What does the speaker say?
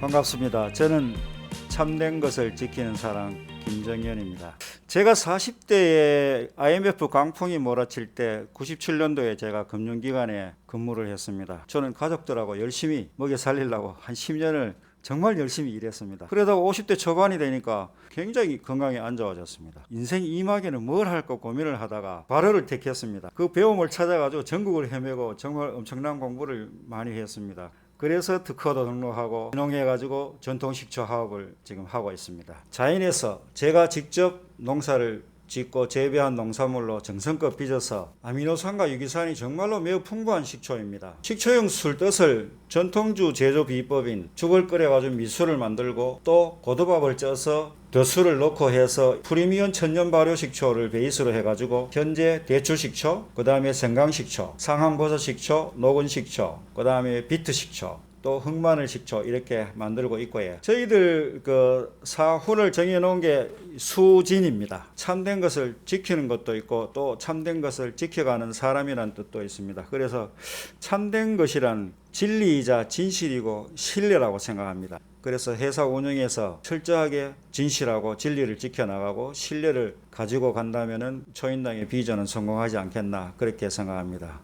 반갑습니다. 저는 참된 것을 지키는 사람 김정현입니다. 제가 40대에 IMF 광풍이 몰아칠 때 97년도에 제가 금융기관에 근무를 했습니다. 저는 가족들하고 열심히 먹여 살리려고 한 10년을 정말 열심히 일했습니다. 그러다가 50대 초반이 되니까 굉장히 건강이 안 좋아졌습니다. 인생 2막에는 뭘 할까 고민을 하다가 발효를 택했습니다. 그 배움을 찾아가지고 전국을 헤매고 정말 엄청난 공부를 많이 했습니다. 그래서 특허도 등록하고 신용해가지고 전통식초 사업을 지금 하고 있습니다. 자연에서 제가 직접 농사를 짓고 재배한 농산물로 정성껏 빚어서 아미노산과 유기산이 정말로 매우 풍부한 식초입니다. 식초용 술뜻을 전통주 제조 비법인 죽을 끓여가지고 미술을 만들고 또 고두밥을 쪄서 더술을 넣고 해서 프리미엄 천연 발효 식초를 베이스로 해가지고 현재 대추 식초, 그 다음에 생강 식초, 상황버섯 식초, 녹은 식초, 그 다음에 비트 식초, 또 흑마늘 식초 이렇게 만들고 있고요. 저희들 그 사후를 정해놓은 게 수진입니다. 참된 것을 지키는 것도 있고 또 참된 것을 지켜가는 사람이라는 뜻도 있습니다. 그래서 참된 것이란 진리이자 진실이고 신뢰라고 생각합니다. 그래서 회사 운영에서 철저하게 진실하고 진리를 지켜나가고 신뢰를 가지고 간다면은 초인당의 비전은 성공하지 않겠나 그렇게 생각합니다.